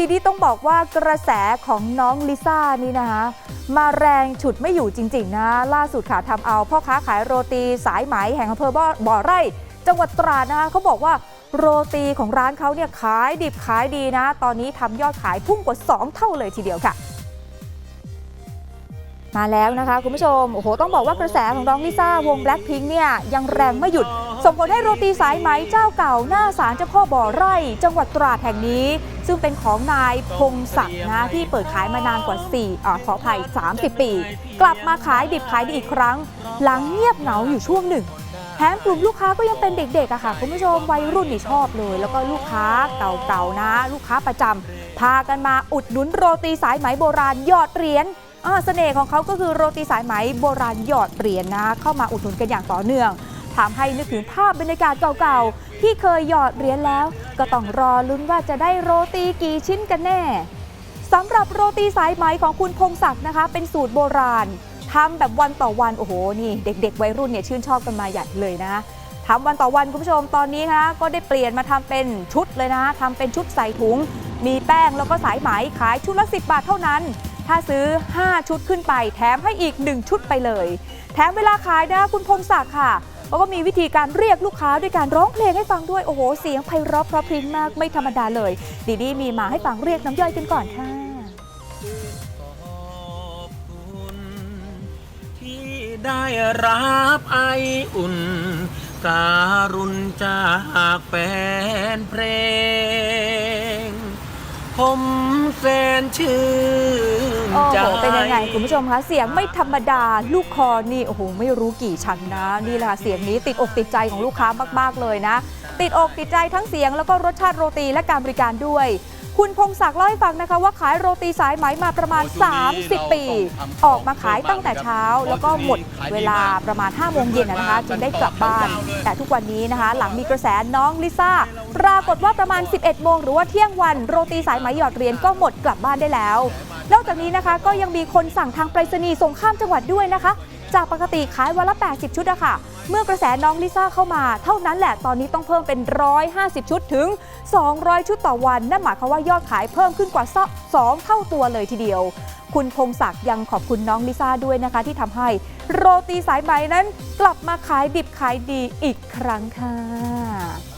ทีนี้ต้องบอกว่ากระแสของน้องลิซ่านี่นะคะมาแรงฉุดไม่อยู่จริง ๆ นะ ล่าสุดค่ะทำเอาพ่อค้าขายโรตีสายไหมแห่งอำเภอบ่อบ่อไร่ จังหวัดตราดนะคะเขาบอกว่าโรตีของร้านเขาเนี่ยขายดิบขายดีนะ ตอนนี้ทำยอดขายพุ่งกว่า 2 เท่าเลยทีเดียวค่ะ มาแล้วนะคะคุณผู้ชม โอ้โห ต้องบอกว่ากระแสของน้องลิซ่าวง Blackpink เนี่ยยังแรงไม่หยุด ส่งผลให้โรตีสายไหมเจ้าเก่าหน้าศาลเจ้าพ่อบ่อไร่ จังหวัดตราดแห่งนี้ ซึ่งเป็นของนายพงศักดิ์นะที่เปิดขายมานานกว่า 4อ่าขออภัย 30 ปี กลับมาขายดิบขายดีอีกครั้ง หลังเงียบเหงาอยู่ช่วงหนึ่งแถมกลุ่มลูกค้าก็ยังเป็นเด็กๆอะค่ะ คุณผู้ชมวัยรุ่นนี่ชอบเลย แล้วก็ลูกค้าเก่าๆนะ ลูกค้าประจำพากันมาอุดหนุนโรตีสายไหมโบราณหยอดเหรียญอ่าเสน่ห์ของเขาก็คือโรตีสายไหมโบราณหยอดเหรียญนะ เข้ามาอุดหนุนกันอย่างต่อเนื่อง ทำให้นึกถึงภาพบรรยากาศเก่าๆ ที่เคยหยอดเหรียญแล้ว ก็ต้องรอลุ้นว่าจะได้โรตีกี่ชิ้นกันแน่สำหรับโรตีสายไหมของคุณพงศักดิ์นะคะ เป็นสูตรโบราณทำแบบวันต่อวันโอ้โหนี่เด็ก ๆ วัยรุ่นเนี่ยชื่นชอบกันมาใหญ่เลยนะทำวันต่อวันคุณผู้ชมตอนนี้นะคะก็ได้เปลี่ยนมาทำเป็นชุดเลยนะทำเป็นชุดใส่ถุง มีแป้งแล้วก็สายไหมขายชุดละ 10 บาทเท่านั้น ถ้าซื้อ 5 ชุดขึ้นไป แถมให้อีก 1 ชุดไปเลย แถมเวลาขายนะคุณพงศักดิ์ค่ะ เขาก็มีวิธีการเรียกลูกค้าด้วยการร้องเพลงให้ฟังด้วย โอ้โห เสียงไพเราะเพราะพริ้งมากไม่ธรรมดาเลย ดีดีมีมาให้ฟังเรียกน้ำย่อยกันก่อนค่ะที่ได้รับไออุ่น การุณจากแฟนเพลง ผมแสนชื่น ยังไงคุณผู้ชมคะเสียงไม่ธรรมดาลูกคอนี่โอ้โหไม่รู้กี่ชั้นนะนี่แหละค่ะเสียงนี้ติดอกติดใจของลูกค้ามาก ๆ เลยนะ ติดอกติดใจทั้งเสียงแล้วก็รสชาติโรตีและการบริการด้วย คุณพงศักดิ์เล่าให้ฟังนะคะว่าขายโรตีสายไหมมาประมาณ 30 ปี ออกมาขายตั้งแต่เช้า แล้วก็หมดเวลาประมาณ5โมงเย็นนะนะคะจึงได้กลับบ้าน แต่ทุกวันนี้นะคะ หลังมีกระแสน้องลิซ่าปรากฏว่าประมาณ 11 โมงหรือว่าเที่ยงวันโรตีสายไหมหยอดเหรียญก็หมดกลับบ้านได้แล้ว นอกจากนี้นะคะก็ยังมีคนสั่งทางไปรษณีย์ส่งข้ามจังหวัดด้วยนะคะ จากปกติขายวันละ 80 ชุดอะค่ะ เมื่อกระแสน้องลิซ่าเข้ามาเท่านั้นแหละตอนนี้ต้องเพิ่มเป็น 150 ชุดถึง 200 ชุดต่อวัน นั่นหมายความว่ายอดขายเพิ่มขึ้นกว่า 2 เท่าตัวเลยทีเดียว คุณพงศักดิ์ยังขอบคุณน้องลิซ่าด้วยนะคะ ที่ทำให้โรตีสายไหมนั้น กลับมาขายดิบขายดีอีกครั้งค่ะ